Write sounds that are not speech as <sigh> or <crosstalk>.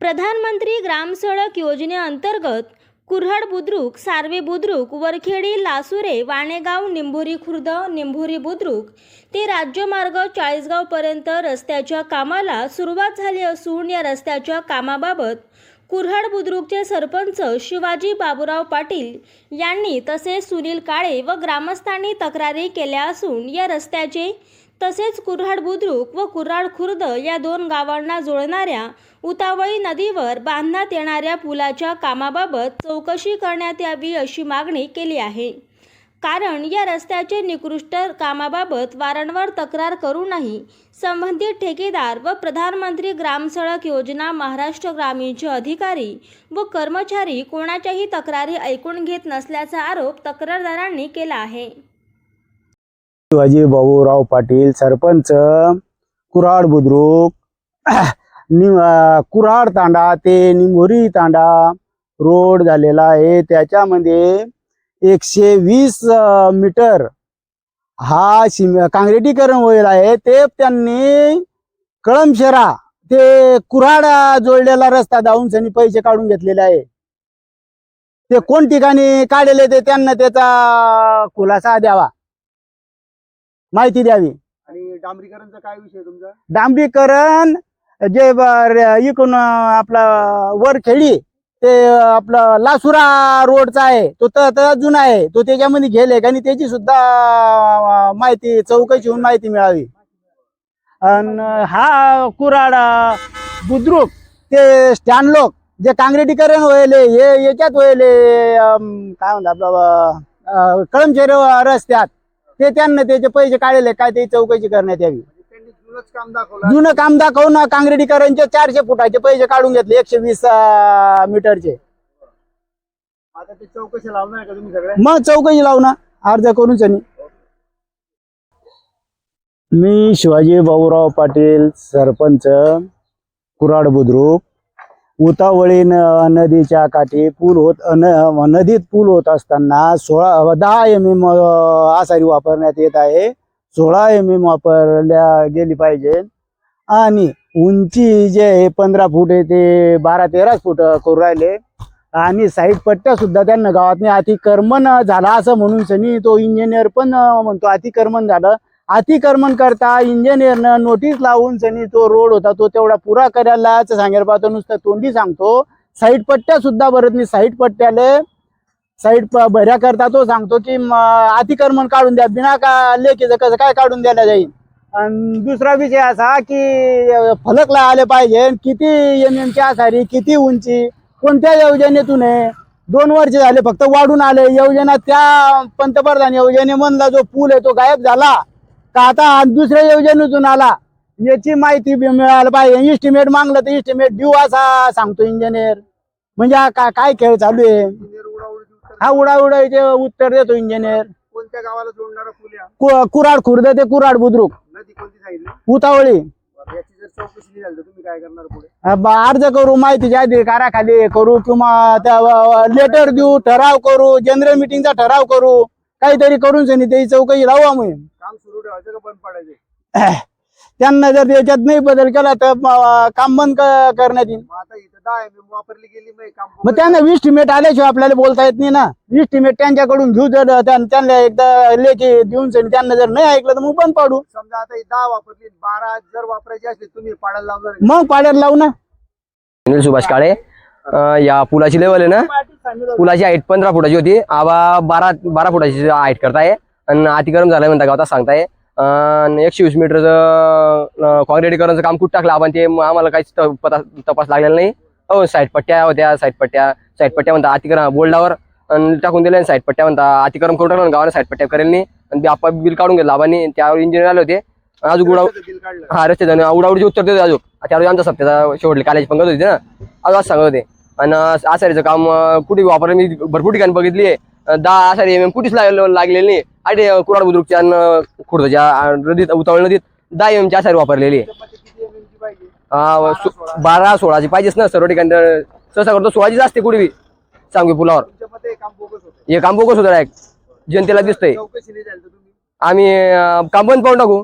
प्रधानमंत्री ग्राम सडक योजनेअंतर्गत कुऱ्हाड बुद्रुक सार्वे बुद्रुक वरखेडी लासुरे वाणेगाव निंभोरी खुर्द निंभोरी बुद्रुक ते राज्यमार्ग चाळीसगावपर्यंत रस्त्याच्या कामाला सुरुवात झाली असून या रस्त्याच्या कामाबाबत कुऱ्हाड बुद्रुकचे सरपंच शिवाजी बाबूराव पाटील यांनी तसेच सुनील काळे व ग्रामस्थांनी तक्रारी केल्या असून या रस्त्याचे तसेच कुऱ्हाड बुद्रुक व कुऱ्हाड खुर्द या दोन गावांना जोडणाऱ्या उतावळी नदीवर बांधण्यात येणाऱ्या पुलाच्या कामाबाबत चौकशी करण्यात यावी अशी मागणी केली आहे. कारण या रस्त्याचे निकृष्ट कामाबाबत वारंवार तक्रार करूनही संबंधित ठेकेदार व प्रधानमंत्री ग्रामसडक योजना महाराष्ट्र ग्रामीणचे अधिकारी व कर्मचारी कोणाच्याही तक्रारी ऐकून घेत नसल्याचा आरोप तक्रारदारांनी केला आहे. शिवाजी भाऊराव पाटील सरपंच कुऱ्हाड बुद्रुक <clears throat> कुराड तांडा ते निमोरी तांडा रोड झालेला आहे. त्याच्यामध्ये एकशे वीस मीटर हा शिम कांग्रेटीकरण होईल आहे. ते त्यांनी कळमशेरा ते कुऱ्हाड जोडलेला रस्ता जाऊन त्यांनी पैसे काढून घेतलेले आहे. ते कोण ठिकाणी काढलेले ते त्यांना त्याचा खुलासा द्यावा. माहिती द्यावी. आणि डांबरीकरणचा काय विषय तुमचा? डांबरीकरण जे ब- इकडून आपला वरखेडी ते आपलं लासुरा रोडचा आहे तो तर तर जुना आहे तो त्याच्यामध्ये गेले आणि त्याची सुद्धा अं, माहिती चौकशी होऊन माहिती मिळावी. आणि हा कुराड बुद्रुक ते स्टँड लोक जे काँक्रिटीकरण व्हायले हे याच्यात व्हायले अं, काय म्हणतात आपलं अं, कळमशेर रस्त्यात. ते त्यांना त्याचे पैसे काढले काय ते चौकशी करण्यात यावी. जुनं काम दाखवून काँक्रिटीकरणचे चारशे फुटाचे पैसे काढून घेतले एकशे वीस मीटरचे. आता ते चौकशी लावणार का तुम्ही सगळ्या मग चौकशी लावू ना अर्ज करून सनी. मी शिवाजी भाऊराव पाटील सरपंच कुराड बुद्रुक. उतावळी न- नदीच्या काठी पूल होत न- नदीत पूल होत असताना सोळा दहा एम एम आसारी वापरण्यात येत आहे. सोळा एम एम वापरल्या गेली पाहिजे. आणि उंची जे आहे पंधरा फूट आहे ते बारा तेरा फूट करू राहिले. आणि साईड पट्ट्या सुद्धा त्यांना गावातनी अतिक्रमण झाला असं म्हणून सनी तो इंजिनियर पण म्हणतो अतिक्रमण झालं. अतिक्रमण करता इंजिनियरनं नोटीस लावून सनी तो रोड होता तो तेवढा पुरा करायला सांगायला पाहतो नुसतं तोंडी सांगतो. साईड पट्ट्या सुद्धा भरत नाही. साईड पट्ट्याले साईड भऱ्या करता तो सांगतो की अतिक्रमण काढून द्या. बिना का लेखीचं कसं काय काढून द्यायला जाईल आणि दुसरा विषय असा की अं, फलक आले पाहिजे. किती एम एमची आसारी किती उंची कोणत्या योजनेतून आहे? दोन वर्ष झाले फक्त वाढून आले. योजना त्या पंतप्रधान योजनेमधला जो पूल आहे तो गायब झाला. का आता दुसऱ्या योजनेतून आला? याची माहिती मिळायला पाहिजे. इस्टिमेट मागलं तर इस्टिमेट देऊ असा सांगतो इंजिनियर म्हणजे हा का- काय खेळ चालू आहे? हा उडाउडाचे उत्तर देतो. इंजिनियर कोणत्या गावाला जोडणारा कुराड खुर्द ते कुराड बुद्रुक. उतावळी. तर काय अर्ज करू माहितीच्या अधिकाराखाली करू किंवा त्या लेटर देऊ ठराव करू जनरल मिटिंगचा ठराव करू. काहीतरी करून त्याची चौकशी लावू आम्ही. का बंद पाडायचे. त्यांना जर याच्यात नाही बदल केला तर काम बंद करण्यात येईल. मग आता इथं दहा एम एम वापरली गेली मग काम मग त्यांना वीस टिमेट आल्याशिवाय आपल्याला बोलता येत नाही ना. वीस टिमेट त्यांच्याकडून घेऊ जर त्यां- त्यांना एकदा लेखी देऊन त्यांना जर नाही ऐकलं तर मग बंद पाडू. समजा आता ही दहा वापरली बारा जर वापरायची असली तुम्ही पाडायला लावणार आहे. मग पाड्यात लावू ना. सुनील सुभाष काळे या पुलाची लेवल आहे ना? पुलाची हाईट पंधरा फुटाची होती. आबा बारा बारा फुटाची हाईट करताय. आणि अतिक्रम झालाय म्हणता गावात सांगताय. एकशे वीस मीटरचं कॉन्क्रिटीकरणचं काम कुठं टाकलं आपण ते आम्हाला काहीच तपास लागलेला नाही. हो साईड पट्ट्या होत्या साईड पट्ट्या. साईड पट्ट्या म्हणता अतिक्रम बोल्डावर आणि टाकून दिले साईड पट्ट्या म्हणता अतिक्रम करून टाकलं गावाने साईड पट्ट्या करेल नाही. आणि ते आपण बिल काढून घेतलं आबांनी त्यावर इंजिनियर आले होते. अजून काढलं. हा रस्ते जाणे उडाउडीचे उत्तर देतो अजून. त्यावेळी आमचा सप्त्याचा शेवटले कॉलेज पंगत होती ना. असं सांगत होते. आणि आसारीचं काम कुठे वापर मी भरपूर ठिकाणी बघितली आहे. दहा आसारी एम एम कुठेच लागलेली नाही. आठे कुराड बुद्रुकच्या खुर्दच्या नदीत उतावळ नदीत दहा एम एमची आसारी वापरलेली आहे. बारा सोळाची पाहिजेच ना सर्व ठिकाणी सहसा करतो सोळाचीच असते कुठे बी सांगू पुलावर. हे काम बोगस होतं जनतेला दिसतंय. आम्ही काम बंद पाहून टाकू.